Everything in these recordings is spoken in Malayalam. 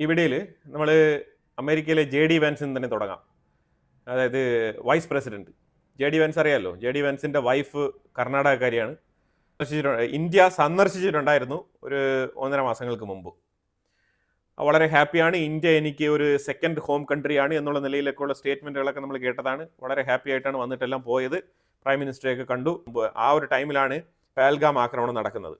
ഇവിടെയിൽ നമ്മൾ അമേരിക്കയിലെ ജെ ഡി വാൻസിൽ തന്നെ തുടങ്ങാം. അതായത് vice president. J D Vance അറിയാമല്ലോ ജെ ഡി വാൻസിന്റെ വൈഫ് കർണാടകക്കാരിയാണ്. ഇന്ത്യ സന്ദർശിച്ചിട്ടുണ്ടായിരുന്നു ഒരു ഒന്നര മാസങ്ങൾക്ക് മുമ്പ്. വളരെ ഹാപ്പിയാണ്. ഇന്ത്യ എനിക്ക് ഒരു സെക്കൻഡ് ഹോം കൺട്രിയാണ് എന്നുള്ള നിലയിലൊക്കെയുള്ള സ്റ്റേറ്റ്മെന്റുകളൊക്കെ നമ്മൾ കേട്ടതാണ്. വളരെ ഹാപ്പി ആയിട്ടാണ് വന്നിട്ടെല്ലാം പോയത്. പ്രൈം മിനിസ്റ്ററെയൊക്കെ കണ്ടു. ആ ഒരു ടൈമിലാണ് പാൽഗാം ആക്രമണം നടക്കുന്നത്.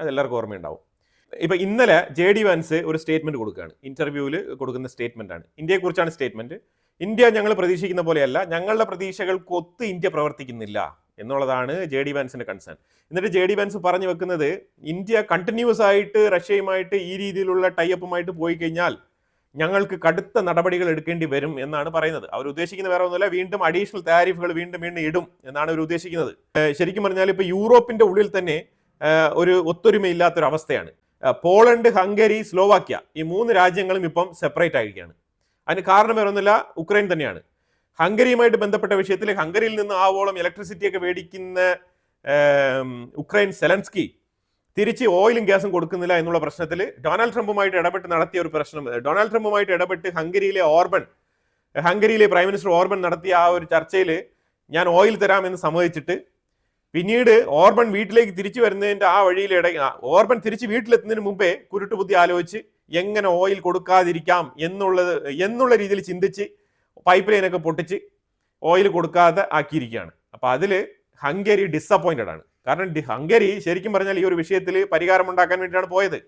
അതെല്ലാവർക്കും ഓർമ്മയുണ്ടാവും. ഇപ്പം ഇന്നലെ ജെ ഡി വാൻസ് ഒരു സ്റ്റേറ്റ്മെന്റ് കൊടുക്കുകയാണ്. ഇന്റർവ്യൂവിൽ കൊടുക്കുന്ന സ്റ്റേറ്റ്മെന്റ് ആണ് ഇന്ത്യയെക്കുറിച്ചാണ് സ്റ്റേറ്റ്മെന്റ്. ഇന്ത്യ ഞങ്ങൾ പ്രതീക്ഷിക്കുന്ന പോലെയല്ല ഞങ്ങളുടെ പ്രതീക്ഷകൾക്ക് ഒത്ത് ഇന്ത്യ പ്രവർത്തിക്കുന്നില്ല എന്നുള്ളതാണ് ജെ ഡി വാൻസിന്റെ കൺസേൺ എന്നിട്ട് ജെ ഡി വാൻസ് പറഞ്ഞു വെക്കുന്നത് ഇന്ത്യ കണ്ടിന്യൂസ് ആയിട്ട് റഷ്യയുമായിട്ട് ഈ രീതിയിലുള്ള ടൈഅപ്പുമായിട്ട് പോയി കഴിഞ്ഞാൽ ഞങ്ങൾക്ക് കടുത്ത നടപടികൾ എടുക്കേണ്ടി വരും എന്നാണ് പറയുന്നത്. അവർ ഉദ്ദേശിക്കുന്ന വേറെ ഒന്നുമില്ല വീണ്ടും അഡീഷണൽ താരിഫുകൾ വീണ്ടും വീണ്ടും ഇടും എന്നാണ് അവർ ഉദ്ദേശിക്കുന്നത്. ശരിക്കും പറഞ്ഞാൽ ഇപ്പോൾ യൂറോപ്പിന്റെ ഉള്ളിൽ തന്നെ ഒരു ഒത്തൊരുമയില്ലാത്തൊരു അവസ്ഥയാണ് ഏഹ് പോളണ്ട് ഹംഗറി സ്ലോവാക്യ ഈ മൂന്ന് രാജ്യങ്ങളും ഇപ്പം സെപ്പറേറ്റ് ആയിരിക്കുകയാണ്. അതിന് കാരണം വേറെ ഒന്നുമില്ല ഉക്രൈൻ തന്നെയാണ്. ഹംഗറിയുമായിട്ട് ബന്ധപ്പെട്ട വിഷയത്തിൽ ഹംഗറിയിൽ നിന്ന് ആവോളം ഇലക്ട്രിസിറ്റി ഒക്കെ മേടിക്കുന്ന ഉക്രൈൻ സെലൻസ്കി തിരിച്ച് ഓയിലും ഗ്യാസും കൊടുക്കുന്നില്ല എന്നുള്ള പ്രശ്നത്തിൽ ഡൊണാൾഡ് ട്രംപുമായിട്ട് ഇടപെട്ട് നടത്തിയ ഒരു പ്രശ്നം ഡൊണാൾഡ് ട്രംപുമായിട്ട് ഇടപെട്ട് ഹംഗറിയിലെ ഓർബൻ ഹംഗറിയിലെ പ്രൈം മിനിസ്റ്റർ ഓർബൻ നടത്തിയ ആ ഒരു ചർച്ചയിൽ ഞാൻ ഓയിൽ തരാമെന്ന് സമ്മതിച്ചിട്ട് പിന്നീട് ഓർബൻ വീട്ടിലേക്ക് തിരിച്ചു വരുന്നതിന്റെ ആ വഴിയിൽ ഇട ഓർബൺ ഓർബൻ തിരിച്ച് വീട്ടിലെത്തുന്നതിന് മുമ്പേ കുരുട്ടുബുദ്ധി ആലോചിച്ച് എങ്ങനെ ഓയിൽ കൊടുക്കാതിരിക്കാം എന്നുള്ളത് എന്നുള്ള രീതിയിൽ ചിന്തിച്ച് പൈപ്പ് ലൈനൊക്കെ പൊട്ടിച്ച് ഓയിൽ കൊടുക്കാതെ ആക്കിയിരിക്കുകയാണ്. അപ്പൊ അതിൽ ഹംഗറി ഡിസപ്പോയിന്റഡ് ആണ്. കാരണം ഹംഗറി ശരിക്കും പറഞ്ഞാൽ ഈ ഒരു വിഷയത്തിൽ പരിഹാരം ഉണ്ടാക്കാൻ വേണ്ടിയിട്ടാണ് പോയത്.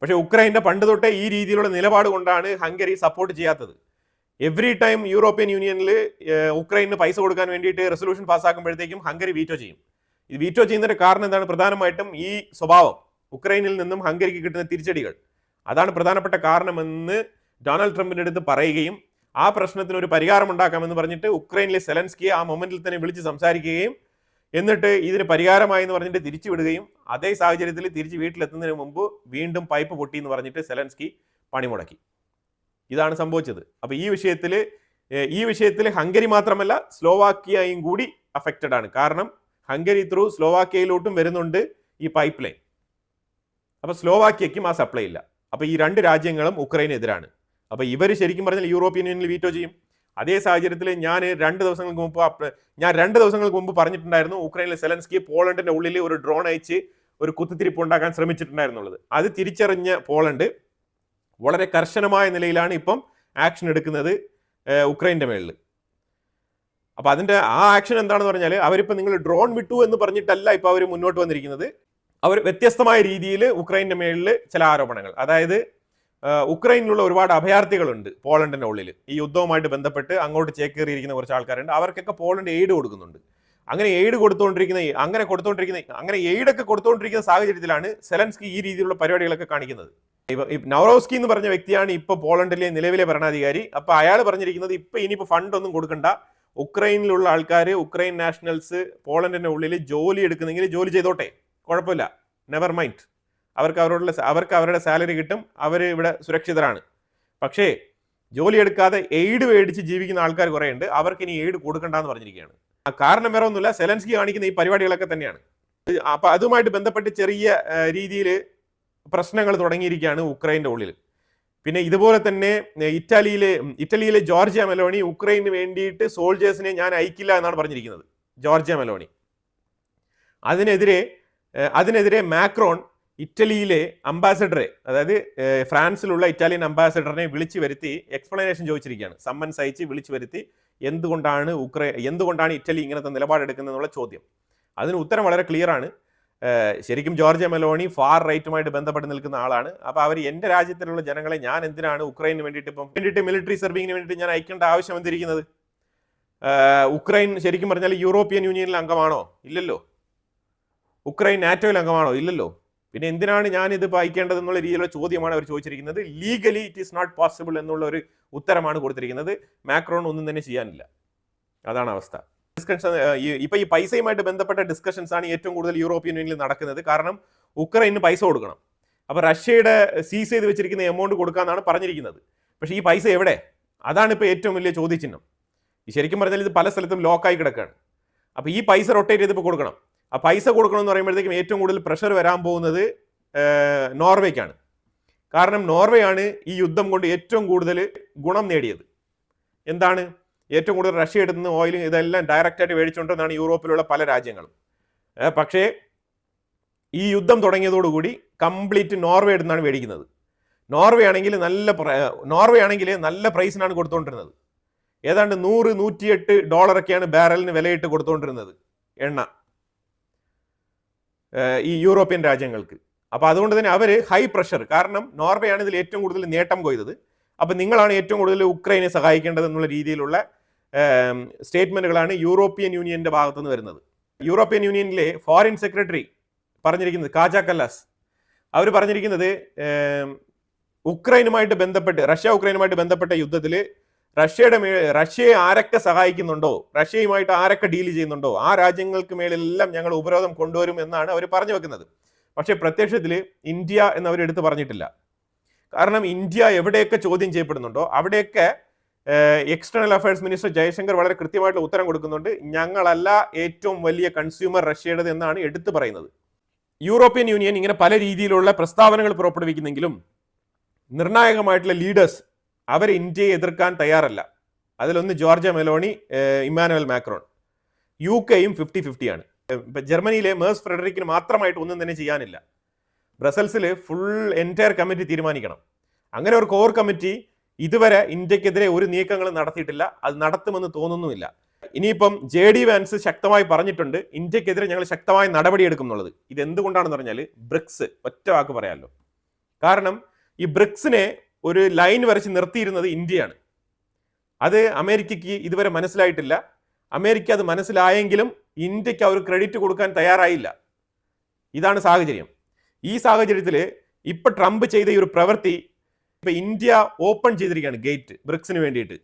പക്ഷേ ഉക്രൈന്റെ പണ്ട് തൊട്ടേ ഈ രീതിയിലുള്ള നിലപാട് കൊണ്ടാണ് ഹംഗറി സപ്പോർട്ട് ചെയ്യാത്തത്. എവറി ടൈം യൂറോപ്യൻ യൂണിയനിൽ ഉക്രൈന് പൈസ കൊടുക്കാൻ വേണ്ടിയിട്ട് റെസൊല്യൂഷൻ പാസ്സാക്കുമ്പോഴത്തേക്കും ഹംഗറി വീറ്റോ ചെയ്യും. ഇത് വീറ്റോ ചെയ്യുന്നതിന്റെ കാരണം എന്താണ്? പ്രധാനമായിട്ടും ഈ സ്വഭാവം. ഉക്രൈനിൽ നിന്നും ഹംഗറിക്ക് കിട്ടുന്ന തിരിച്ചടികൾ. അതാണ് പ്രധാനപ്പെട്ട കാരണമെന്ന് ഡൊണാൾഡ് ട്രംപിന്റെ അടുത്ത് പറയുകയും ആ പ്രശ്നത്തിന് ഒരു പരിഹാരം ഉണ്ടാക്കാമെന്ന് പറഞ്ഞിട്ട് ഉക്രൈനിലെ സെലൻസ്കിയെ ആ മൊമെന്റിൽ തന്നെ വിളിച്ച് സംസാരിക്കുകയും എന്നിട്ട് ഇതിന് പരിഹാരമായി എന്ന് പറഞ്ഞിട്ട് തിരിച്ചു വിടുകയും അതേ സാഹചര്യത്തിൽ തിരിച്ച് വീട്ടിലെത്തുന്നതിന് മുമ്പ് വീണ്ടും പൈപ്പ് പൊട്ടി എന്ന് പറഞ്ഞിട്ട് സെലൻസ്കി പണിമുടക്കി. ഇതാണ് സംഭവിച്ചത്. അപ്പൊ ഈ വിഷയത്തിൽ ഈ വിഷയത്തിൽ ഹംഗറി മാത്രമല്ല സ്ലോവാക്കിയയും കൂടി അഫക്റ്റഡ് ആണ്. കാരണം ഹംഗറി ത്രൂ സ്ലോവാക്കിയയിലോട്ടും വരുന്നുണ്ട് ഈ പൈപ്പ് ലൈൻ അപ്പൊ സ്ലോവാക്കിയയ്ക്കും ആ സപ്ലൈ ഇല്ല. അപ്പൊ ഈ രണ്ട് രാജ്യങ്ങളും ഉക്രൈനെതിരാണ്. അപ്പൊ ഇവർ ശരിക്കും പറഞ്ഞാൽ യൂറോപ്യൻ യൂണിയനിൽ വീറ്റോ ചെയ്യും. അതേ സാഹചര്യത്തിൽ ഞാൻ രണ്ട് ദിവസങ്ങൾക്ക് മുമ്പ് ഞാൻ രണ്ട് ദിവസങ്ങൾക്ക് മുമ്പ് പറഞ്ഞിട്ടുണ്ടായിരുന്നു ഉക്രൈനിലെ സെലൻസ്കി പോളണ്ടിന്റെ ഉള്ളിൽ ഒരു ഡ്രോൺ അയച്ച് ഒരു കുത്തിത്തിരിപ്പ് ഉണ്ടാക്കാൻ ശ്രമിച്ചിട്ടുണ്ടായിരുന്നുള്ളത്. അത് തിരിച്ചറിഞ്ഞ പോളണ്ട് വളരെ കർശനമായ നിലയിലാണ് ഇപ്പം ആക്ഷൻ എടുക്കുന്നത് ഉക്രൈന്റെ മേളിൽ അപ്പോൾ അതിന്റെ ആ ആക്ഷൻ എന്താണെന്ന് പറഞ്ഞാൽ അവരിപ്പോൾ നിങ്ങൾ ഡ്രോൺ വിട്ടു എന്ന് പറഞ്ഞിട്ടല്ല ഇപ്പോൾ അവർ മുന്നോട്ട് വന്നിരിക്കുന്നത്. അവർ വ്യത്യസ്തമായ രീതിയിൽ ഉക്രൈന്റെ മേളിൽ ചില ആരോപണങ്ങൾ. അതായത് ഉക്രൈനിലുള്ള ഒരുപാട് അഭയാർത്ഥികളുണ്ട് പോളണ്ടിന്റെ ഉള്ളിൽ ഈ യുദ്ധവുമായിട്ട് ബന്ധപ്പെട്ട് അങ്ങോട്ട് ചേക്കേറിയിരിക്കുന്ന കുറച്ച് ആൾക്കാരുണ്ട്. അവർക്കൊക്കെ പോളണ്ട് എയ്ഡ് കൊടുക്കുന്നുണ്ട്. അങ്ങനെ എയ്ഡ് കൊടുത്തുകൊണ്ടിരിക്കുന്ന അങ്ങനെ കൊടുത്തുകൊണ്ടിരിക്കുന്ന അങ്ങനെ എയ്ഡ് ഒക്കെ കൊടുത്തുകൊണ്ടിരിക്കുന്ന സാഹചര്യത്തിലാണ് സെലൻസ്കി ഈ രീതിയിലുള്ള പരിപാടികളൊക്കെ കാണിക്കുന്നത്. ഇപ്പം നവറോസ്കി എന്ന് പറഞ്ഞ വ്യക്തിയാണ് ഇപ്പോൾ പോളണ്ടിലെ നിലവിലെ ഭരണാധികാരി. അപ്പോൾ അയാൾ പറഞ്ഞിരിക്കുന്നത് ഇപ്പൊ ഇനിയിപ്പോ ഫണ്ട് ഒന്നും കൊടുക്കണ്ട. ഉക്രൈനിലുള്ള ആൾക്കാർ ഉക്രൈൻ നാഷണൽസ് പോളണ്ടിന്റെ ഉള്ളിൽ ജോലി എടുക്കുന്നെങ്കിൽ ജോലി ചെയ്തോട്ടെ. കുഴപ്പമില്ല. നെവർ മൈൻഡ് അവർക്ക് അവരോടുള്ള അവർക്ക് അവരുടെ സാലറി കിട്ടും. അവർ ഇവിടെ സുരക്ഷിതരാണ്. പക്ഷേ ജോലി എടുക്കാതെ എയ്ഡ് മേടിച്ച് ജീവിക്കുന്ന ആൾക്കാർ കുറേ ഉണ്ട് അവർക്ക് ഇനി എയ്ഡ് കൊടുക്കണ്ടെന്ന് പറഞ്ഞിരിക്കുകയാണ്. കാരണം വേറെ ഒന്നുമില്ല. സെലൻസ്കി കാണിക്കുന്ന ഈ പരിപാടികളൊക്കെ തന്നെയാണ്. അപ്പൊ അതുമായിട്ട് ബന്ധപ്പെട്ട് ചെറിയ രീതിയിൽ പ്രശ്നങ്ങൾ തുടങ്ങിയിരിക്കുകയാണ് ഉക്രൈന്റെ ഉള്ളിൽ പിന്നെ ഇതുപോലെ തന്നെ ഇറ്റലിയിലെ ഇറ്റാലിയിലെ ജോർജിയ മെലോണി ഉക്രൈന് വേണ്ടിയിട്ട് സോൾജേഴ്സിനെ ഞാൻ അയക്കില്ല എന്നാണ് പറഞ്ഞിരിക്കുന്നത്. ജോർജിയ മെലോണി. അതിനെതിരെ അതിനെതിരെ മാക്രോൺ ഇറ്റലിയിലെ അംബാസഡറെ അതായത് ഫ്രാൻസിലുള്ള ഇറ്റാലിയൻ അംബാസഡറിനെ വിളിച്ചു വരുത്തി എക്സ്പ്ലനേഷൻ ചോദിച്ചിരിക്കുകയാണ്. സമ്മൻസ് അയച്ച് വിളിച്ചു വരുത്തി എന്തുകൊണ്ടാണ് ഉക്രൈൻ എന്തുകൊണ്ടാണ് ഇറ്റലി ഇങ്ങനത്തെ നിലപാടെടുക്കുന്നത് എന്നുള്ള ചോദ്യം. അതിന് ഉത്തരം വളരെ ക്ലിയർ ആണ്. ശരിക്കും ജോർജ് മെലോണി ഫാർ റൈറ്റുമായിട്ട് ബന്ധപ്പെട്ട് നിൽക്കുന്ന ആളാണ്. അപ്പോൾ അവർ എന്റെ രാജ്യത്തിലുള്ള ജനങ്ങളെ ഞാൻ എന്തിനാണ് ഉക്രൈന് വേണ്ടിയിട്ട് ഇപ്പം വേണ്ടിയിട്ട് മിലിറ്ററി സർവീങ്ങിന് വേണ്ടിയിട്ട് ഞാൻ അയക്കേണ്ട ആവശ്യം എന്തിരിക്കുന്നത് ഉക്രൈൻ ശരിക്കും പറഞ്ഞാൽ യൂറോപ്യൻ യൂണിയനിൽ അംഗമാണോ? ഇല്ലല്ലോ. ഉക്രൈൻ നാറ്റോയിൽ അംഗമാണോ? ഇല്ലല്ലോ. പിന്നെ എന്തിനാണ് ഞാൻ ഇത് വായിക്കേണ്ടത് എന്നുള്ള രീതിയിലുള്ള ചോദ്യമാണ് അവർ ചോദിച്ചിരിക്കുന്നത്. Legally it is not possible എന്നുള്ള ഒരു ഉത്തരമാണ് കൊടുത്തിരിക്കുന്നത്. മാക്രോൺ ഒന്നും തന്നെ ചെയ്യാനില്ല. അതാണ് അവസ്ഥ. ഡിസ്കഷൻ ഇപ്പൊ ഈ പൈസയുമായിട്ട് ബന്ധപ്പെട്ട ഡിസ്കഷൻസ് ആണ് ഏറ്റവും കൂടുതൽ യൂറോപ്യൻ യൂണിയനിൽ നടക്കുന്നത്. കാരണം ഉക്രൈന് പൈസ കൊടുക്കണം. അപ്പൊ റഷ്യയുടെ സീസ് ചെയ്ത് വെച്ചിരിക്കുന്ന എമൗണ്ട് കൊടുക്കാന്നാണ് പറഞ്ഞിരിക്കുന്നത്. പക്ഷേ ഈ പൈസ എവിടെ? അതാണ് ഇപ്പോൾ ഏറ്റവും വലിയ ചോദ്യചിഹ്നം. ശരിക്കും പറഞ്ഞാൽ ഇത് പല സ്ഥലത്തും ലോക്കായി കിടക്കുകയാണ് അപ്പോൾ ഈ പൈസ റൊട്ടേറ്റ് ചെയ്തിപ്പോൾ കൊടുക്കണം. ആ പൈസ കൊടുക്കണം എന്ന് പറയുമ്പോഴത്തേക്കും ഏറ്റവും കൂടുതൽ പ്രഷർ വരാൻ പോകുന്നത് നോർവേക്കാണ്. കാരണം നോർവേയാണ് ഈ യുദ്ധം കൊണ്ട് ഏറ്റവും കൂടുതൽ ഗുണം നേടിയത്. എന്താണ്? ഏറ്റവും കൂടുതൽ റഷ്യ എടുത്തുന്ന ഓയിലും ഇതെല്ലാം ഡയറക്റ്റായിട്ട് മേടിച്ചുകൊണ്ടെന്നാണ് യൂറോപ്പിലുള്ള പല രാജ്യങ്ങളും. പക്ഷേ ഈ യുദ്ധം തുടങ്ങിയതോടുകൂടി കംപ്ലീറ്റ് നോർവേ എടുത്താണ് മേടിക്കുന്നത്. നോർവേ ആണെങ്കിൽ നല്ല നോർവേ ആണെങ്കിൽ നല്ല പ്രൈസിനാണ് കൊടുത്തുകൊണ്ടിരുന്നത്. ഏതാണ്ട് നൂറ് നൂറ്റിയെട്ട് ഡോളറൊക്കെയാണ് ബാരലിന് വിലയിട്ട് കൊടുത്തുകൊണ്ടിരുന്നത് എണ്ണ. ഈ യൂറോപ്യൻ രാജ്യങ്ങൾക്ക്. അപ്പോൾ അതുകൊണ്ട് തന്നെ അവർ ഹൈ പ്രഷർ കാരണം നോർവേ ആണ് ഇതിൽ ഏറ്റവും കൂടുതൽ നേട്ടം കൊയ്തത്. അപ്പോൾ നിങ്ങളാണ് ഏറ്റവും കൂടുതൽ ഉക്രൈനെ സഹായിക്കേണ്ടത് എന്നുള്ള രീതിയിലുള്ള സ്റ്റേറ്റ്മെന്റുകളാണ് യൂറോപ്യൻ യൂണിയന്റെ ഭാഗത്തുനിന്ന് വരുന്നത്. യൂറോപ്യൻ യൂണിയനിലെ ഫോറിൻ സെക്രട്ടറി പറഞ്ഞിരിക്കുന്നത് കാജ കല്ലാസ്. അവർ പറഞ്ഞിരിക്കുന്നത് ഉക്രൈനുമായിട്ട് ബന്ധപ്പെട്ട് റഷ്യ ഉക്രൈനുമായിട്ട് ബന്ധപ്പെട്ട യുദ്ധത്തിൽ റഷ്യയുടെ മേ റഷ്യയെ ആരൊക്കെ സഹായിക്കുന്നുണ്ടോ റഷ്യയുമായിട്ട് ആരൊക്കെ ഡീൽ ചെയ്യുന്നുണ്ടോ ആ രാജ്യങ്ങൾക്ക് മേലെല്ലാം ഞങ്ങൾ ഉപരോധം കൊണ്ടുവരും എന്നാണ് അവർ പറഞ്ഞു വെക്കുന്നത്. പക്ഷേ പ്രത്യക്ഷത്തിൽ ഇന്ത്യ എന്നവർ എടുത്തു പറഞ്ഞിട്ടില്ല. കാരണം ഇന്ത്യ എവിടെയൊക്കെ ചോദ്യം ചെയ്യപ്പെടുന്നുണ്ടോ അവിടെയൊക്കെ എക്സ്റ്റേണൽ അഫയേഴ്സ് മിനിസ്റ്റർ ജയശങ്കർ വളരെ കൃത്യമായിട്ടുള്ള ഉത്തരം കൊടുക്കുന്നുണ്ട്. ഞങ്ങളല്ല ഏറ്റവും വലിയ കൺസ്യൂമർ റഷ്യയുടേത് എന്നാണ് എടുത്തു പറയുന്നത്. യൂറോപ്യൻ യൂണിയൻ ഇങ്ങനെ പല രീതിയിലുള്ള പ്രസ്താവനകൾ പുറപ്പെടുവിക്കുന്നെങ്കിലും നിർണായകമായിട്ടുള്ള ലീഡേഴ്സ് അവർ ഇന്ത്യയെ എതിർക്കാൻ തയ്യാറല്ല. അതിലൊന്ന് Giorgia Meloni Emmanuel Macron. U കെയും ഫിഫ്റ്റി ഫിഫ്റ്റിയാണ് ഇപ്പം ജർമ്മനിയിലെ മേഴ്സ് ഫ്രെഡറിക്കിന് മാത്രമായിട്ട് ഒന്നും തന്നെ ചെയ്യാനില്ല. ബ്രസൽസിൽ ഫുൾ എന്റയർ കമ്മിറ്റി തീരുമാനിക്കണം. അങ്ങനെ ഒരു കോർ കമ്മിറ്റി ഇതുവരെ ഇന്ത്യക്കെതിരെ ഒരു നീക്കങ്ങളും നടത്തിയിട്ടില്ല. അത് നടത്തുമെന്ന് തോന്നുന്നുമില്ല. ഇനിയിപ്പം ജെ ഡി വാൻസ് ശക്തമായി പറഞ്ഞിട്ടുണ്ട് ഇന്ത്യക്കെതിരെ ഞങ്ങൾ ശക്തമായ നടപടിയെടുക്കും എന്നുള്ളത് ഇത് എന്തുകൊണ്ടാണെന്ന് പറഞ്ഞാൽ ബ്രിക്സ് ഒറ്റ വാക്ക് പറയാമല്ലോ കാരണം ഈ ബ്രിക്സിനെ ഒരു ലൈൻ വരച്ച് നിർത്തിയിരുന്നത് ഇന്ത്യയാണ്. അത് അമേരിക്കയ്ക്ക് ഇതുവരെ മനസ്സിലായിട്ടില്ല. അമേരിക്ക അത് മനസ്സിലായെങ്കിലും ഇന്ത്യയ്ക്ക് അവർ ക്രെഡിറ്റ് കൊടുക്കാൻ തയ്യാറായില്ല. ഇതാണ് സാഹചര്യം. ഈ സാഹചര്യത്തിൽ ഇപ്പം ട്രംപ് ചെയ്ത ഈ ഒരു പ്രവൃത്തി ഇപ്പം ഇന്ത്യ ഓപ്പൺ ചെയ്തിരിക്കുകയാണ് ഗേറ്റ് ബ്രിക്സിന് വേണ്ടിയിട്ട്.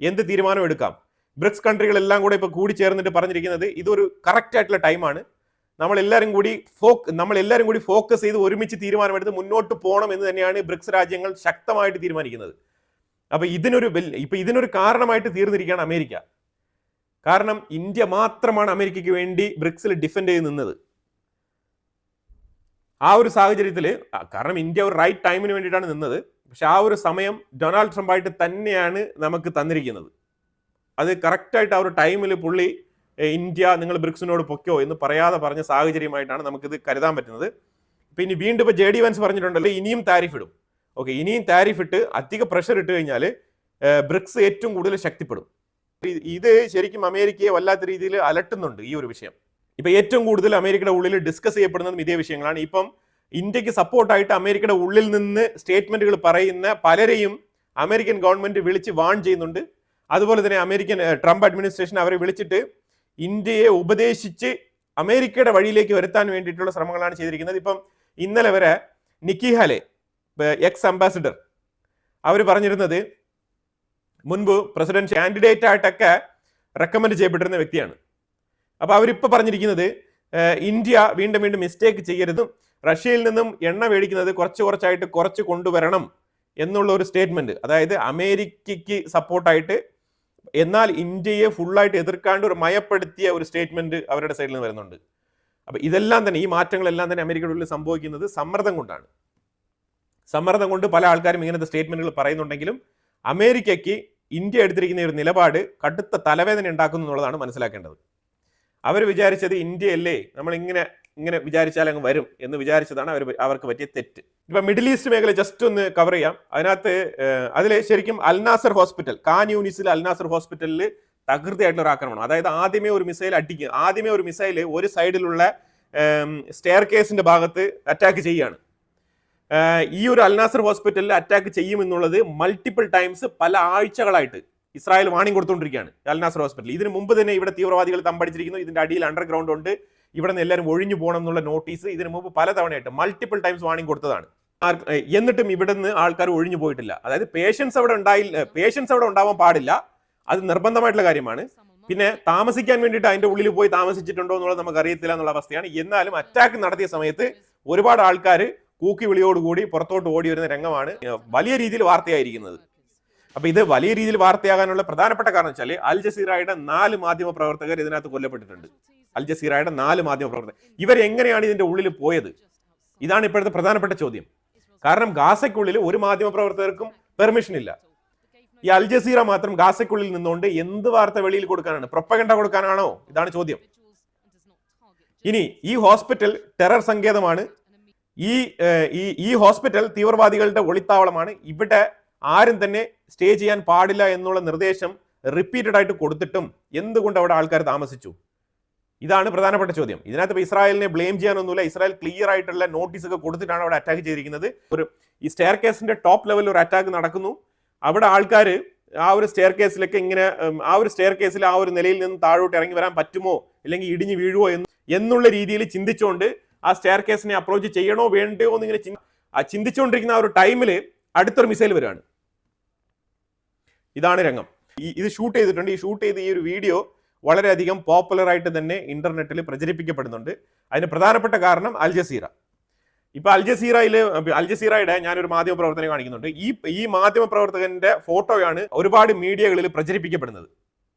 എന്ത് തീരുമാനം എടുക്കാം? ബ്രിക്സ് കൺട്രികളെല്ലാം കൂടെ ഇപ്പോൾ കൂടി ചേർന്നിട്ട് പറഞ്ഞിരിക്കുന്നത് ഇതൊരു കറക്റ്റ് ആയിട്ടുള്ള ടൈമാണ് നമ്മൾ എല്ലാവരും കൂടി ഫോക്ക് നമ്മൾ എല്ലാവരും കൂടി ഫോക്കസ് ചെയ്ത് ഒരുമിച്ച് തീരുമാനമെടുത്ത് മുന്നോട്ട് പോകണം എന്ന് തന്നെയാണ് ബ്രിക്സ് രാജ്യങ്ങൾ ശക്തമായിട്ട് തീരുമാനിക്കുന്നത്. അപ്പൊ ഇതിനൊരു ഇപ്പൊ ഇതിനൊരു കാരണമായിട്ട് തീർന്നിരിക്കുകയാണ് അമേരിക്ക. കാരണം ഇന്ത്യ മാത്രമാണ് അമേരിക്കയ്ക്ക് വേണ്ടി ബ്രിക്സിൽ ഡിഫെൻഡ് ചെയ്ത് നിന്നത്. ആ ഒരു സാഹചര്യത്തിൽ കാരണം ഇന്ത്യ ഒരു റൈറ്റ് ടൈമിന് വേണ്ടിയിട്ടാണ് നിന്നത്. പക്ഷെ ആ ഒരു സമയം ഡൊണാൾഡ് ട്രംപായിട്ട് തന്നെയാണ് നമുക്ക് തന്നിരിക്കുന്നത്. അത് കറക്റ്റായിട്ട് ആ ഒരു ടൈമിൽ പുള്ളി ഇന്ത്യ നിങ്ങൾ ബ്രിക്സിനോട് പൊക്കോ എന്ന് പറയാതെ പറഞ്ഞ സാഹചര്യമായിട്ടാണ് നമുക്കിത് കരുതാൻ പറ്റുന്നത്. പിന്നെ വീണ്ടും ഇപ്പൊ ജെ ഡി വൻസ് പറഞ്ഞിട്ടുണ്ടല്ലോ ഇനിയും താരിഫ് ഇടും. ഓക്കെ ഇനിയും താരിഫ് ഇട്ട് അധിക പ്രഷർ ഇട്ട് കഴിഞ്ഞാൽ ബ്രിക്സ് ഏറ്റവും കൂടുതൽ ശക്തിപ്പെടും. ഇത് ശരിക്കും അമേരിക്കയെ വല്ലാത്ത രീതിയിൽ അലട്ടുന്നുണ്ട് ഈ ഒരു വിഷയം. ഇപ്പൊ ഏറ്റവും കൂടുതൽ അമേരിക്കയുടെ ഉള്ളിൽ ഡിസ്കസ് ചെയ്യപ്പെടുന്നതും ഇതേ വിഷയങ്ങളാണ്. ഇപ്പം ഇന്ത്യയ്ക്ക് സപ്പോർട്ടായിട്ട് അമേരിക്കയുടെ ഉള്ളിൽ നിന്ന് സ്റ്റേറ്റ്മെന്റുകൾ പറയുന്ന പലരെയും അമേരിക്കൻ ഗവൺമെന്റ് വിളിച്ച് വാൺ ചെയ്യുന്നുണ്ട്. അതുപോലെ തന്നെ അമേരിക്കൻ ട്രംപ് അഡ്മിനിസ്ട്രേഷൻ അവരെ വിളിച്ചിട്ട് ഇന്ത്യയെ ഉപദേശിച്ച് അമേരിക്കയുടെ വഴിയിലേക്ക് വരുത്താൻ വേണ്ടിയിട്ടുള്ള ശ്രമങ്ങളാണ് ചെയ്തിരിക്കുന്നത്. ഇപ്പം ഇന്നലെ വരെ നിക്കി ഹാലെ എക്സ് അംബാസിഡർ അവർ പറഞ്ഞിരുന്നത് മുൻപ് പ്രസിഡന്റ് കാൻഡിഡേറ്റ് ആയിട്ടൊക്കെ റെക്കമെൻഡ് ചെയ്യപ്പെട്ടിരുന്ന വ്യക്തിയാണ്. അപ്പോൾ അവരിപ്പോൾ പറഞ്ഞിരിക്കുന്നത് ഇന്ത്യ വീണ്ടും വീണ്ടും മിസ്റ്റേക്ക് ചെയ്യരുതും റഷ്യയിൽ നിന്നും എണ്ണ മേടിക്കുന്നത് കുറച്ച് കുറച്ചായിട്ട് കുറച്ച് കൊണ്ടുവരണം എന്നുള്ള ഒരു സ്റ്റേറ്റ്മെന്റ് അതായത് അമേരിക്കയ്ക്ക് സപ്പോർട്ടായിട്ട് എന്നാൽ ഇന്ത്യയെ ഫുള്ളായിട്ട് എതിർക്കാണ്ട് ഒരു മയപ്പെടുത്തിയ ഒരു സ്റ്റേറ്റ്മെന്റ് അവരുടെ സൈഡിൽ നിന്ന് വരുന്നുണ്ട്. അപ്പൊ ഇതെല്ലാം തന്നെ ഈ മാറ്റങ്ങളെല്ലാം തന്നെ അമേരിക്കയുടെ ഉള്ളിൽ സംഭവിക്കുന്നത് സമ്മർദ്ദം കൊണ്ടാണ്. സമ്മർദ്ദം കൊണ്ട് പല ആൾക്കാരും ഇങ്ങനത്തെ സ്റ്റേറ്റ്മെന്റുകൾ പറയുന്നുണ്ടെങ്കിലും അമേരിക്കയ്ക്ക് ഇന്ത്യ എടുത്തിരിക്കുന്ന ഒരു നിലപാട് കടുത്ത തലവേദന ഉണ്ടാക്കുന്നു എന്നുള്ളതാണ് മനസ്സിലാക്കേണ്ടത്. അവർ വിചാരിച്ചത് ഇന്ത്യയല്ലേ നമ്മൾ ഇങ്ങനെ വിചാരിച്ചാൽ അങ്ങ് വരും എന്ന് വിചാരിച്ചതാണ് അവർ അവർക്ക് പറ്റിയ തെറ്റ്. ഇപ്പൊ മിഡിൽ ഈസ്റ്റ് മേഖല ജസ്റ്റ് ഒന്ന് കവർ ചെയ്യാം. അതിനകത്ത് അതിൽ ശരിക്കും അൽനാസർ ഹോസ്പിറ്റൽ കാൻ യൂണിസിൽ അൽനാസർ ഹോസ്പിറ്റലിൽ തകൃതിയായിട്ടുള്ള ഒരു ആക്രമണം. അതായത് ആദ്യമേ ഒരു മിസൈൽ അടിക്കുക ആദ്യമേ ഒരു മിസൈൽ ഒരു സൈഡിലുള്ള സ്റ്റെയർ കേസിന്റെ ഭാഗത്ത് അറ്റാക്ക് ചെയ്യുകയാണ്. ഈ ഒരു അൽനാസർ ഹോസ്പിറ്റലിൽ അറ്റാക്ക് ചെയ്യുമെന്നുള്ളത് മൾട്ടിപ്പിൾ ടൈംസ് പല ആഴ്ചകളായിട്ട് ഇസ്രായേൽ വാണിംഗ് കൊടുത്തുകൊണ്ടിരിക്കുകയാണ് അൽനാസർ ഹോസ്പിറ്റൽ ഇതിന് മുമ്പ് തന്നെ ഇവിടെ തീവ്രവാദികൾ തമ്പടിച്ചിരിക്കുന്നു. ഇതിന്റെ അടിയിൽ അണ്ടർഗ്രൗണ്ട് ഉണ്ട്. ഇവിടെ നിന്ന് എല്ലാവരും ഒഴിഞ്ഞു പോകണം എന്നുള്ള നോട്ടീസ് ഇതിനു മുമ്പ് പലതവണയായിട്ട് മൾട്ടിപ്പിൾ ടൈംസ് വാണിംഗ് കൊടുത്തതാണ്. എന്നിട്ടും ഇവിടെ നിന്ന് ആൾക്കാർ ഒഴിഞ്ഞു പോയിട്ടില്ല. അതായത് പേഷ്യൻസ് അവിടെ ഉണ്ടായില്ല പേഷ്യൻസ് അവിടെ ഉണ്ടാവാൻ പാടില്ല. അത് നിർബന്ധമായിട്ടുള്ള കാര്യമാണ്. പിന്നെ താമസിക്കാൻ വേണ്ടിയിട്ട് അതിന്റെ ഉള്ളിൽ പോയി താമസിച്ചിട്ടുണ്ടോ എന്നുള്ളത് നമുക്ക് അറിയത്തില്ല എന്നുള്ള അവസ്ഥയാണ്. എന്നാലും അറ്റാക്ക് നടത്തിയ സമയത്ത് ഒരുപാട് ആൾക്കാർ കൂക്കി വിളിയോടുകൂടി പുറത്തോട്ട് ഓടി വരുന്ന രംഗമാണ് വലിയ രീതിയിൽ വാർത്തയായിരിക്കുന്നത്. അപ്പൊ ഇത് വലിയ രീതിയിൽ വാർത്തയാകാനുള്ള പ്രധാനപ്പെട്ട കാരണം വെച്ചാൽ അൽ ജസീറയുടെ നാല് മാധ്യമ പ്രവർത്തകർ ഇതിനകത്ത് കൊല്ലപ്പെട്ടിട്ടുണ്ട്. അൽ ജസീറയുടെ നാല് മാധ്യമ പ്രവർത്തകർ. ഇവർ എങ്ങനെയാണ് ഇതിന്റെ ഉള്ളിൽ പോയത്? ഇതാണ് ഇപ്പോഴത്തെ പ്രധാനപ്പെട്ട ചോദ്യം. കാരണം ഗാസയ്ക്കുള്ളിൽ ഒരു മാധ്യമ പ്രവർത്തകർക്കും പെർമിഷൻ ഇല്ല. ഈ അൽ ജസീറ മാത്രം ഗാസയ്ക്കുള്ളിൽ നിന്നുകൊണ്ട് എന്ത് വാർത്ത വെളിയിൽ കൊടുക്കാനാണ്? പ്രൊപ്പകണ്ട കൊടുക്കാനാണോ? ഇതാണ് ചോദ്യം. ഇനി ഈ ഹോസ്പിറ്റൽ ടെറർ സങ്കേതമാണ്. ഈ ഈ ഹോസ്പിറ്റൽ തീവ്രവാദികളുടെ ഒളിത്താവളമാണ്. ഇവിടെ ആരും തന്നെ സ്റ്റേ ചെയ്യാൻ പാടില്ല എന്നുള്ള നിർദ്ദേശം റിപ്പീറ്റഡ് ആയിട്ട് കൊടുത്തിട്ടും എന്തുകൊണ്ട് അവിടെ ആൾക്കാർ താമസിച്ചു? ഇതാണ് പ്രധാനപ്പെട്ട ചോദ്യം. ഇതിനകത്ത് ഇപ്പോൾ ഇസ്രായേലിനെ ബ്ലെയിം ചെയ്യാനൊന്നുമില്ല. ഇസ്രായേൽ ക്ലിയർ ആയിട്ടുള്ള നോട്ടീസ് ഒക്കെ കൊടുത്തിട്ടാണ് അവിടെ അറ്റാക്ക് ചെയ്തിരിക്കുന്നത്. ഒരു ഈ സ്റ്റെയർ കേസിന്റെ ടോപ്പ് ലെവലിൽ ഒരു അറ്റാക്ക് നടക്കുന്നു. അവിടെ ആൾക്കാർ ആ ഒരു സ്റ്റെയർ കേസിലൊക്കെ ഇങ്ങനെ ആ ഒരു സ്റ്റെയർ കേസിൽ ആ ഒരു നിലയിൽ നിന്ന് താഴോട്ട് ഇറങ്ങി വരാൻ പറ്റുമോ? അല്ലെങ്കിൽ ഇടിഞ്ഞു വീഴുമോ എന്ന് എന്നുള്ള രീതിയിൽ ചിന്തിച്ചുകൊണ്ട് ആ സ്റ്റെയർ കേസിനെ അപ്രോച്ച് ചെയ്യണോ വേണ്ടയോ എന്നിങ്ങനെ ഇങ്ങനെ ചിന്തിച്ചുകൊണ്ടിരിക്കുന്ന ആ ഒരു ടൈമിൽ അടുത്തൊരു മിസൈൽ വരികയാണ് ഇതാണ് രംഗം. ഈ ഇത് ഷൂട്ട് ചെയ്തിട്ടുണ്ട്. ഈ ഷൂട്ട് ചെയ്ത ഈ ഒരു വീഡിയോ വളരെയധികം പോപ്പുലറായിട്ട് തന്നെ ഇന്റർനെറ്റിൽ പ്രചരിപ്പിക്കപ്പെടുന്നുണ്ട്. അതിന് പ്രധാനപ്പെട്ട കാരണം അൽ ജസീറ. ഇപ്പൊ അൽ ജസീറയിലെ ജസീറയുടെ ഞാനൊരു മാധ്യമ പ്രവർത്തനം കാണിക്കുന്നുണ്ട്. ഈ ഈ മാധ്യമ പ്രവർത്തകന്റെ ഫോട്ടോയാണ് ഒരുപാട് മീഡിയകളിൽ പ്രചരിപ്പിക്കപ്പെടുന്നത്.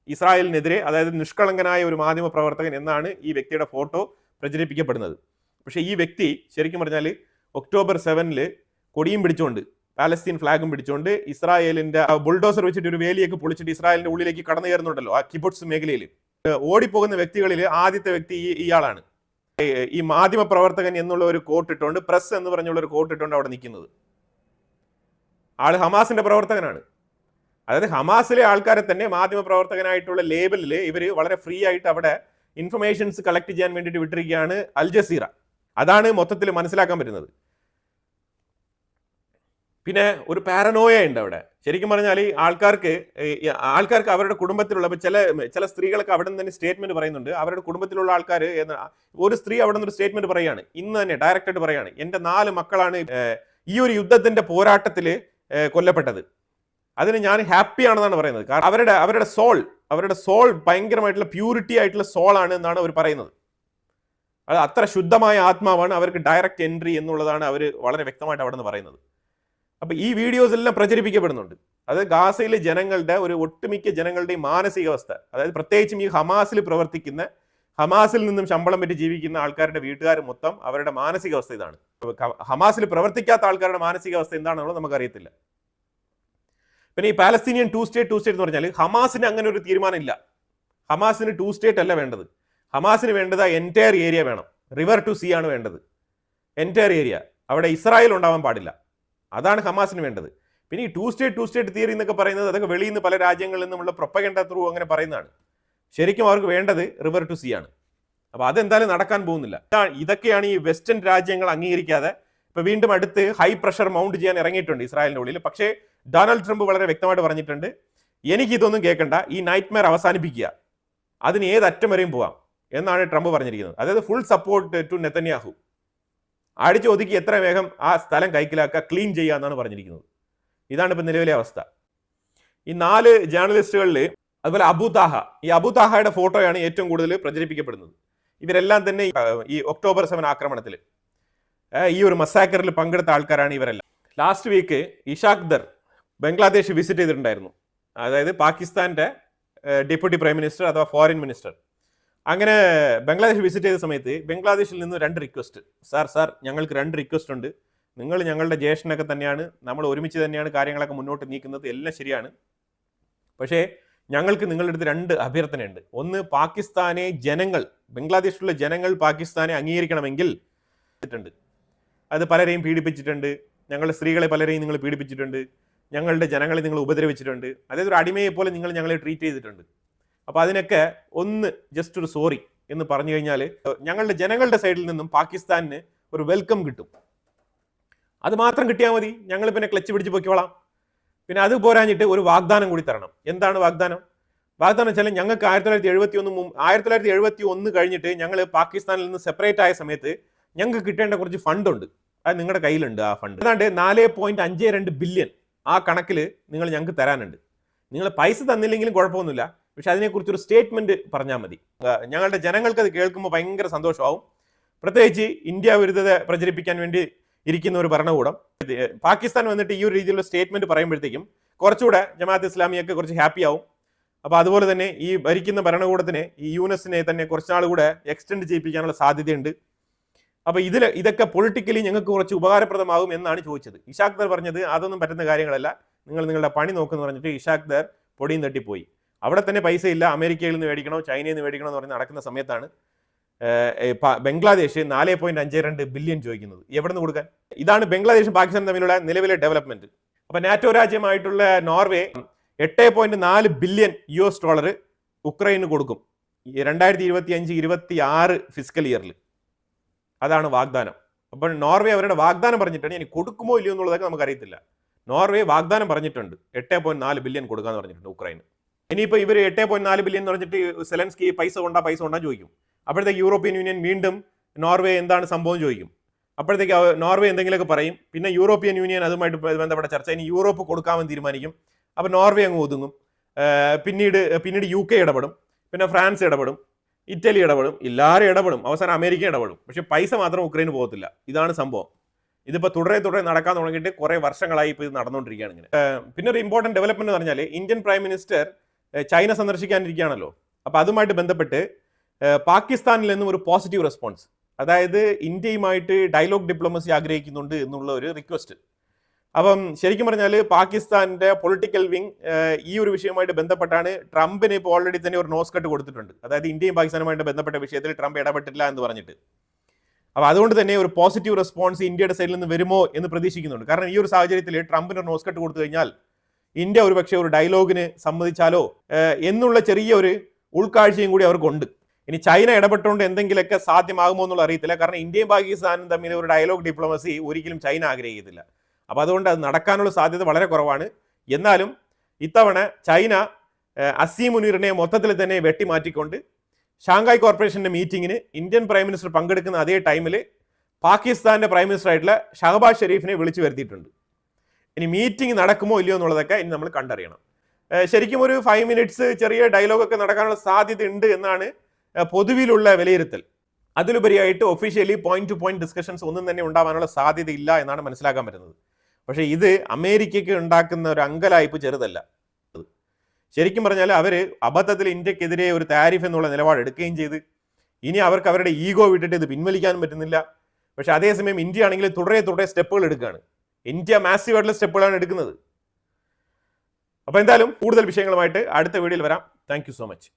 ഇസ്രായേലിനെതിരെ അതായത് നിഷ്കളങ്കനായ ഒരു മാധ്യമ പ്രവർത്തകൻ എന്നാണ് ഈ വ്യക്തിയുടെ ഫോട്ടോ പ്രചരിപ്പിക്കപ്പെടുന്നത്. പക്ഷേ ഈ വ്യക്തി ശരിക്കും പറഞ്ഞാൽ ഒക്ടോബർ സെവനിൽ കൊടിയും പിടിച്ചുകൊണ്ട് പാലസ്തീൻ ഫ്ലാഗും പിടിച്ചുകൊണ്ട് ഇസ്രായേലിന്റെ ബുൾഡോസർ വെച്ചിട്ട് ഒരു വേലിയൊക്കെ പൊളിച്ചിട്ട് ഇസ്രായേലിന്റെ ഉള്ളിലേക്ക് കടന്നു കയറുന്നുണ്ടല്ലോ ആ കിബുട്സ് മേഖലയിൽ ഓടിപ്പോകുന്ന വ്യക്തികളിൽ ആദ്യത്തെ വ്യക്തി ഈ ഇയാളാണ്. ഈ മാധ്യമ പ്രവർത്തകൻ എന്നുള്ള ഒരു കോട്ട് ഇട്ടുകൊണ്ട് പ്രസ് എന്ന് പറഞ്ഞുള്ള ഒരു കോട്ട് ഇട്ടുകൊണ്ട് അവിടെ നിൽക്കുന്നത് ആൾ ഹമാസിന്റെ പ്രവർത്തകനാണ്. അതായത് ഹമാസിലെ ആൾക്കാരെ തന്നെ മാധ്യമ പ്രവർത്തകനായിട്ടുള്ള ലേബലിൽ ഇവർ വളരെ ഫ്രീ ആയിട്ട് അവിടെ ഇൻഫർമേഷൻസ് കളക്ട് ചെയ്യാൻ വേണ്ടിയിട്ട് വിട്ടിരിക്കുകയാണ് അൽ ജസീറ. അതാണ് മൊത്തത്തിൽ മനസ്സിലാക്കാൻ പറ്റുന്നത്. പിന്നെ ഒരു പാരനോയ ഉണ്ട് അവിടെ. ശരിക്കും പറഞ്ഞാൽ ഈ ആൾക്കാർക്ക് ആൾക്കാർക്ക് അവരുടെ കുടുംബത്തിലുള്ള ചില ചില സ്ത്രീകളൊക്കെ അവിടെ നിന്ന് തന്നെ സ്റ്റേറ്റ്മെന്റ് പറയുന്നുണ്ട്. അവരുടെ കുടുംബത്തിലുള്ള ആൾക്കാർ ഒരു സ്ത്രീ അവിടെ നിന്ന് ഒരു സ്റ്റേറ്റ്മെന്റ് പറയാണ് ഇന്ന് തന്നെ ഡയറക്റ്റ് ആയിട്ട് പറയാണ് എന്റെ നാല് മക്കളാണ് ഈ ഒരു യുദ്ധത്തിന്റെ പോരാട്ടത്തിൽ കൊല്ലപ്പെട്ടത്. അതിന് ഞാൻ ഹാപ്പി ആണെന്നാണ് പറയുന്നത്. കാരണം അവരുടെ അവരുടെ സോൾ അവരുടെ സോൾ ഭയങ്കരമായിട്ടുള്ള പ്യൂരിറ്റി ആയിട്ടുള്ള സോൾ ആണ് എന്നാണ് അവർ പറയുന്നത്. അത് അത്ര ശുദ്ധമായ ആത്മാവാണ് അവർക്ക് ഡയറക്റ്റ് എൻട്രി എന്നുള്ളതാണ് അവർ വളരെ വ്യക്തമായിട്ട് അവിടെ നിന്ന് പറയുന്നത്. അപ്പൊ ഈ വീഡിയോസ് എല്ലാം പ്രചരിപ്പിക്കപ്പെടുന്നുണ്ട്. അത് ഗാസയിലെ ജനങ്ങളുടെ ഒരു ഒട്ടുമിക്ക ജനങ്ങളുടെയും മാനസികാവസ്ഥ. അതായത് പ്രത്യേകിച്ചും ഈ ഹമാസിൽ പ്രവർത്തിക്കുന്ന ഹമാസിൽ നിന്നും ശമ്പളം പറ്റി ജീവിക്കുന്ന ആൾക്കാരുടെ വീട്ടുകാർ മൊത്തം അവരുടെ മാനസികാവസ്ഥ ഇതാണ്. ഹമാസിൽ പ്രവർത്തിക്കാത്ത ആൾക്കാരുടെ മാനസികാവസ്ഥ എന്താണെന്നുള്ളത് നമുക്കറിയത്തില്ല. പിന്നെ ഈ Palestinian two state two state എന്ന് പറഞ്ഞാൽ ഹമാസിന് അങ്ങനെ ഒരു തീരുമാനം ഇല്ല ഹമാസിന് ടു സ്റ്റേറ്റ് അല്ല വേണ്ടത്. ഹമാസിന് വേണ്ടത് എന്റയർ ഏരിയ വേണം. റിവർ ടു സീ ആണ് വേണ്ടത്. എന്റയർ ഏരിയ അവിടെ ഇസ്രായേൽ ഉണ്ടാവാൻ പാടില്ല. അതാണ് ഹമാസിന് വേണ്ടത്. പിന്നെ ഈ two state two state theory എന്നൊക്കെ പറയുന്നത് അതൊക്കെ വെളിയിൽ നിന്ന് പല രാജ്യങ്ങളിൽ നിന്നുമുള്ള പ്രൊപ്പഗണ്ട ത്രൂ അങ്ങനെ പറയുന്നതാണ്. ശരിക്കും അവർക്ക് വേണ്ടത് റിവർ ടു സി ആണ്. അപ്പോൾ അതെന്തായാലും നടക്കാൻ പോകുന്നില്ല. ഇതൊക്കെയാണ് ഈ വെസ്റ്റേൺ രാജ്യങ്ങൾ അംഗീകരിക്കാതെ ഇപ്പൊ വീണ്ടും അടുത്ത് ഹൈ പ്രഷർ മൗണ്ട് ചെയ്യാൻ ഇറങ്ങിയിട്ടുണ്ട് ഇസ്രായേലിന്റെ ഉള്ളിൽ. പക്ഷേ ഡൊണാൾഡ് ട്രംപ് വളരെ വ്യക്തമായിട്ട് പറഞ്ഞിട്ടുണ്ട് എനിക്ക് ഇതൊന്നും കേൾക്കണ്ട. ഈ നൈറ്റ് മെയർ അവസാനിപ്പിക്കുക. അതിന് ഏത് അറ്റം വരെയും പോവാം. എന്നാണ് ട്രംപ് പറഞ്ഞിരിക്കുന്നത്. അതായത് ഫുൾ സപ്പോർട്ട് ടു നെത്തന്യാഹു അടിച്ചു ഒതുക്കി എത്ര വേഗം ആ സ്ഥലം കൈക്കലാക്കുക ക്ലീൻ ചെയ്യുക എന്നാണ് പറഞ്ഞിരിക്കുന്നത്. ഇതാണ് ഇപ്പം നിലവിലെ അവസ്ഥ. ഈ നാല് ജേർണലിസ്റ്റുകളിൽ അതുപോലെ അബുതാഹ ഈ അബുതാഹയുടെ ഫോട്ടോയാണ് ഏറ്റവും കൂടുതൽ പ്രചരിപ്പിക്കപ്പെടുന്നത്. ഇവരെല്ലാം തന്നെ ഈ, ഒക്ടോബർ സെവൻ ആക്രമണത്തിൽ ഈ ഒരു മസാക്കറിൽ പങ്കെടുത്ത ആൾക്കാരാണ് ഇവരെല്ലാം. Last week Ishaq Dar Bangladesh visit ചെയ്തിട്ടുണ്ടായിരുന്നു. അതായത് പാകിസ്ഥാന്റെ ഡെപ്യൂട്ടി പ്രൈം മിനിസ്റ്റർ അഥവാ ഫോറിൻ മിനിസ്റ്റർ അങ്ങനെ ബംഗ്ലാദേശ് വിസിറ്റ് ചെയ്ത സമയത്ത് ബംഗ്ലാദേശിൽ നിന്ന് രണ്ട് റിക്വസ്റ്റ് സാർ സാർ ഞങ്ങൾക്ക് രണ്ട് റിക്വസ്റ്റ് ഉണ്ട്. നിങ്ങൾ ഞങ്ങളുടെ ജ്യേഷ്ഠനൊക്കെ തന്നെയാണ്. നമ്മൾ ഒരുമിച്ച് തന്നെയാണ് കാര്യങ്ങളൊക്കെ മുന്നോട്ട് നീക്കുന്നത്. എല്ലാം ശരിയാണ്. പക്ഷേ ഞങ്ങൾക്ക് നിങ്ങളുടെ അടുത്ത് രണ്ട് അഭ്യർത്ഥനയുണ്ട്. ഒന്ന് പാകിസ്ഥാനെ ജനങ്ങൾ ബംഗ്ലാദേശിലുള്ള ജനങ്ങൾ പാകിസ്ഥാനെ അംഗീകരിക്കണമെങ്കിൽ ണ്ട്. അത് പലരെയും പീഡിപ്പിച്ചിട്ടുണ്ട്. ഞങ്ങളുടെ സ്ത്രീകളെ പലരെയും നിങ്ങൾ പീഡിപ്പിച്ചിട്ടുണ്ട്. ഞങ്ങളുടെ ജനങ്ങളെ നിങ്ങൾ ഉപദ്രവിച്ചിട്ടുണ്ട്. അതായത് ഒരു അടിമയെ പോലെ നിങ്ങൾ ഞങ്ങളെ ട്രീറ്റ് ചെയ്തിട്ടുണ്ട്. അപ്പോൾ അതിനൊക്കെ ഒന്ന് ജസ്റ്റ് ഒരു സോറി എന്ന് പറഞ്ഞു കഴിഞ്ഞാൽ ഞങ്ങളുടെ ജനങ്ങളുടെ സൈഡിൽ നിന്നും പാകിസ്ഥാനിന് ഒരു വെൽക്കം കിട്ടും. അത് മാത്രം കിട്ടിയാൽ മതി. ഞങ്ങൾ പിന്നെ ക്ലച്ച് പിടിച്ച് പൊയ്ക്കോളാം. പിന്നെ അത് പോരാഞ്ഞിട്ട് ഒരു വാഗ്ദാനം കൂടി തരണം. എന്താണ് വാഗ്ദാനം? വാഗ്ദാനം വെച്ചാൽ ഞങ്ങൾക്ക് ആയിരത്തി തൊള്ളായിരത്തി എഴുപത്തി ഒന്ന് ആയിരത്തി തൊള്ളായിരത്തി എഴുപത്തി ഒന്ന് കഴിഞ്ഞിട്ട് ഞങ്ങൾ പാകിസ്ഥാനിൽ നിന്ന് സെപ്പറേറ്റ് ആയ സമയത്ത് ഞങ്ങൾക്ക് കിട്ടേണ്ട കുറച്ച് ഫണ്ടുണ്ട്. അത് നിങ്ങളുടെ കയ്യിലുണ്ട് ആ ഫണ്ട്. ഏതാണ്ട് നാല് പോയിന്റ് അഞ്ച് രണ്ട് ബില്യൺ ആ കണക്കിൽ നിങ്ങൾ ഞങ്ങൾക്ക് തരാനുണ്ട്. നിങ്ങൾ പൈസ തന്നില്ലെങ്കിലും കുഴപ്പമൊന്നുമില്ല. പക്ഷെ അതിനെക്കുറിച്ചൊരു സ്റ്റേറ്റ്മെന്റ് പറഞ്ഞാൽ മതി. ഞങ്ങളുടെ ജനങ്ങൾക്ക് അത് കേൾക്കുമ്പോൾ ഭയങ്കര സന്തോഷമാവും. പ്രത്യേകിച്ച് ഇന്ത്യ വിരുദ്ധത പ്രചരിപ്പിക്കാൻ വേണ്ടി ഇരിക്കുന്ന ഒരു ഭരണകൂടം. പാകിസ്ഥാൻ വന്നിട്ട് ഈ ഒരു രീതിയിലുള്ള സ്റ്റേറ്റ്മെന്റ് പറയുമ്പോഴത്തേക്കും കുറച്ചുകൂടെ ജമാഅത്ത് ഇസ്ലാമിയൊക്കെ കുറച്ച് ഹാപ്പി ആവും. അപ്പോൾ അതുപോലെ തന്നെ ഈ ഭരിക്കുന്ന ഭരണകൂടത്തിനെ ഈ യുനെസിനെ തന്നെ കുറച്ചുനാൾ കൂടെ എക്സ്റ്റെൻഡ് ചെയ്യിപ്പിക്കാനുള്ള സാധ്യതയുണ്ട്. അപ്പോൾ ഇതിൽ ഇതൊക്കെ പൊളിറ്റിക്കലി ഞങ്ങൾക്ക് കുറച്ച് ഉപകാരപ്രദമാകും എന്നാണ് ചോദിച്ചത്. ഇഷാഖ്ദർ പറഞ്ഞത് അതൊന്നും പറ്റുന്ന കാര്യങ്ങളല്ല. നിങ്ങൾ നിങ്ങളുടെ പണി നോക്കുമെന്ന് പറഞ്ഞിട്ട് ഇഷാഖ്ദർ പൊടിയും തട്ടിപ്പോയി. അവിടെ തന്നെ പൈസ ഇല്ല അമേരിക്കയിൽ നിന്ന് മേടിക്കണോ ചൈനയിൽ നിന്ന് മേടിക്കണോ എന്ന് പറഞ്ഞ് നടക്കുന്ന സമയത്താണ് ബംഗ്ലാദേശ് നാല് പോയിന്റ് അഞ്ച് രണ്ട് ബില്യൺ ചോദിക്കുന്നത്. എവിടെ നിന്ന് കൊടുക്കാൻ? ഇതാണ് ബംഗ്ലാദേശും പാകിസ്ഥാനും തമ്മിലുള്ള നിലവിലെ ഡെവലപ്മെന്റ് അപ്പൊ നാറ്റോ രാജ്യമായിട്ടുള്ള നോർവേ എട്ട് പോയിന്റ് നാല് ബില്യൺ യു എസ് ഡോളർ ഉക്രൈന് കൊടുക്കും. രണ്ടായിരത്തി ഇരുപത്തി അഞ്ച് ഇരുപത്തി ആറ് ഫിസിക്കൽ ഇയറിൽ അതാണ് വാഗ്ദാനം. അപ്പോൾ നോർവേ അവരുടെ വാഗ്ദാനം പറഞ്ഞിട്ടാണ് ഇനി കൊടുക്കുമോ ഇല്ലയോ എന്നുള്ളതൊക്കെ നമുക്കറിയത്തില്ല. നോർവേ വാഗ്ദാനം പറഞ്ഞിട്ടുണ്ട് എട്ട് പോയിന്റ് നാല് ബില്യൺ കൊടുക്കാന്ന് പറഞ്ഞിട്ടുണ്ട് ഉക്രൈന്. ഇനിയിപ്പോൾ ഇവർ എട്ട് പോയിന്റ് നാല് ബില്യൻ എന്ന് പറഞ്ഞിട്ട് സെലൻസ്കി പൈസ കൊണ്ടാ പൈസ കൊണ്ടാ ചോദിക്കും. അപ്പോഴത്തേക്ക് യൂറോപ്യൻ യൂണിയൻ വീണ്ടും നോർവേ എന്താണ് സംഭവം ചോദിക്കും. അപ്പോഴത്തേക്ക് നോർവേ എന്തെങ്കിലുമൊക്കെ പറയും. പിന്നെ യൂറോപ്യൻ യൂണിയൻ അതുമായിട്ട് ബന്ധപ്പെട്ട ചർച്ച. ഇനി യൂറോപ്പ് കൊടുക്കാമെന്ന് തീരുമാനിക്കും. അപ്പോൾ നോർവേ അങ്ങ് ഒതുങ്ങും. പിന്നീട് പിന്നീട് യു കെ ഇടപെടും. പിന്നെ ഫ്രാൻസ് ഇടപെടും. ഇറ്റലി ഇടപെടും. എല്ലാവരും ഇടപെടും. അവസാനം അമേരിക്ക ഇടപെടും. പക്ഷെ പൈസ മാത്രം ഉക്രൈന് പോകത്തില്ല. ഇതാണ് സംഭവം. ഇതിപ്പോൾ തുടരെ തുടരെ നടക്കാൻ തുടങ്ങിയിട്ട് കുറേ വർഷങ്ങളായി ഇപ്പോൾ ഇത് നടന്നുകൊണ്ടിരിക്കുകയാണ് ഇങ്ങനെ. പിന്നെ ഒരു ഇമ്പോർട്ടന്റ് ഡെവലപ്മെന്റ് എന്ന് പറഞ്ഞാൽ ഇന്ത്യൻ പ്രൈം മിനിസ്റ്റർ ചൈന സന്ദർശിക്കാനിരിക്കുകയാണല്ലോ. അപ്പോൾ അതുമായിട്ട് ബന്ധപ്പെട്ട് പാകിസ്ഥാനിൽ നിന്നും ഒരു പോസിറ്റീവ് റെസ്പോൺസ് അതായത് ഇന്ത്യയുമായിട്ട് ഡയലോഗ് ഡിപ്ലോമസി ആഗ്രഹിക്കുന്നുണ്ട് എന്നുള്ള ഒരു റിക്വസ്റ്റ് അപ്പം ശരിക്കും പറഞ്ഞാൽ പാകിസ്ഥാന്റെ പൊളിറ്റിക്കൽ വിങ് ഈ ഒരു വിഷയവുമായിട്ട് ബന്ധപ്പെട്ടാണ് ട്രംപിന് ഇപ്പോൾ ഓൾറെഡി തന്നെ ഒരു നോസ് കട്ട് കൊടുത്തിട്ടുണ്ട്. അതായത് ഇന്ത്യയും പാകിസ്ഥാനുമായിട്ട് ബന്ധപ്പെട്ട വിഷയത്തിൽ ട്രംപ് ഇടപെട്ടില്ല എന്ന് പറഞ്ഞിട്ട്. അപ്പോൾ അതുകൊണ്ട് തന്നെ ഒരു പോസിറ്റീവ് റെസ്പോൺസ് ഇന്ത്യയുടെ സൈഡിൽ നിന്ന് വരുമോ എന്ന് പ്രതീക്ഷിക്കുന്നുണ്ട്. കാരണം ഈ ഒരു സാഹചര്യത്തിൽ ട്രംപിന് ഒരു നോസ് കട്ട് കൊടുത്തു കഴിഞ്ഞാൽ ഇന്ത്യ ഒരു പക്ഷേ ഒരു ഡയലോഗിന് സമ്മതിച്ചാലോ? എന്നുള്ള ചെറിയ ഒരു ഉൾക്കാഴ്ചയും കൂടി അവർക്കുണ്ട്. ഇനി ചൈന ഇടപെട്ടുകൊണ്ട് എന്തെങ്കിലുമൊക്കെ സാധ്യമാകുമോ എന്നുള്ള അറിയത്തില്ല. കാരണം ഇന്ത്യയും പാകിസ്ഥാനും തമ്മിൽ ഒരു ഡയലോഗ് ഡിപ്ലോമസി ഒരിക്കലും ചൈന ആഗ്രഹിക്കത്തില്ല. അപ്പോൾ അതുകൊണ്ട് അത് നടക്കാനുള്ള സാധ്യത വളരെ കുറവാണ്. എന്നാലും ഇത്തവണ ചൈന അസീം മുനീറിനെ മൊത്തത്തിൽ തന്നെ വെട്ടിമാറ്റിക്കൊണ്ട് ഷാങ്ഹായ് കോർപ്പറേഷന്റെ മീറ്റിങ്ങിന് ഇന്ത്യൻ പ്രൈം മിനിസ്റ്റർ പങ്കെടുക്കുന്ന അതേ ടൈമിൽ പാകിസ്ഥാന്റെ പ്രൈം മിനിസ്റ്റർ ആയിട്ടുള്ള ഷഹബാസ് ഷെരീഫിനെ വിളിച്ചു വരുത്തിയിട്ടുണ്ട്. ഇനി മീറ്റിംഗ് നടക്കുമോ ഇല്ലയോ എന്നുള്ളതൊക്കെ ഇനി നമ്മൾ കണ്ടറിയണം. ശരിക്കും ഒരു ഫൈവ് മിനിറ്റ്സ് ചെറിയ ഡയലോഗൊക്കെ നടക്കാനുള്ള സാധ്യത ഉണ്ട് എന്നാണ് പൊതുവിലുള്ള വിലയിരുത്തൽ. അതിലുപരിയായിട്ട് officially point to point discussions ഒന്നും തന്നെ ഉണ്ടാവാനുള്ള സാധ്യത ഇല്ല എന്നാണ് മനസ്സിലാക്കാൻ പറ്റുന്നത്. പക്ഷേ ഇത് അമേരിക്കയ്ക്ക് ഉണ്ടാക്കുന്ന ഒരു അങ്കലായ്പ് ചെറുതല്ല. ശരിക്കും പറഞ്ഞാൽ അവർ അബദ്ധത്തിൽ ഇന്ത്യക്കെതിരെ ഒരു താരിഫ് എന്നുള്ള നിലപാട് എടുക്കുകയും ചെയ്ത് ഇനി അവർക്ക് അവരുടെ ഈഗോ വിട്ടിട്ട് ഇത് പിൻവലിക്കാനും പറ്റുന്നില്ല. പക്ഷേ അതേസമയം ഇന്ത്യ ആണെങ്കിൽ തുടരെ തുടരെ സ്റ്റെപ്പുകൾ എടുക്കുകയാണ്. ഇന്ത്യ മാസീവ് ആയിട്ടുള്ള സ്റ്റെപ്പുകളാണ് എടുക്കുന്നത്. അപ്പോൾ എന്തായാലും കൂടുതൽ വിഷയങ്ങളുമായിട്ട് അടുത്ത വീഡിയോയിൽ വരാം. Thank so much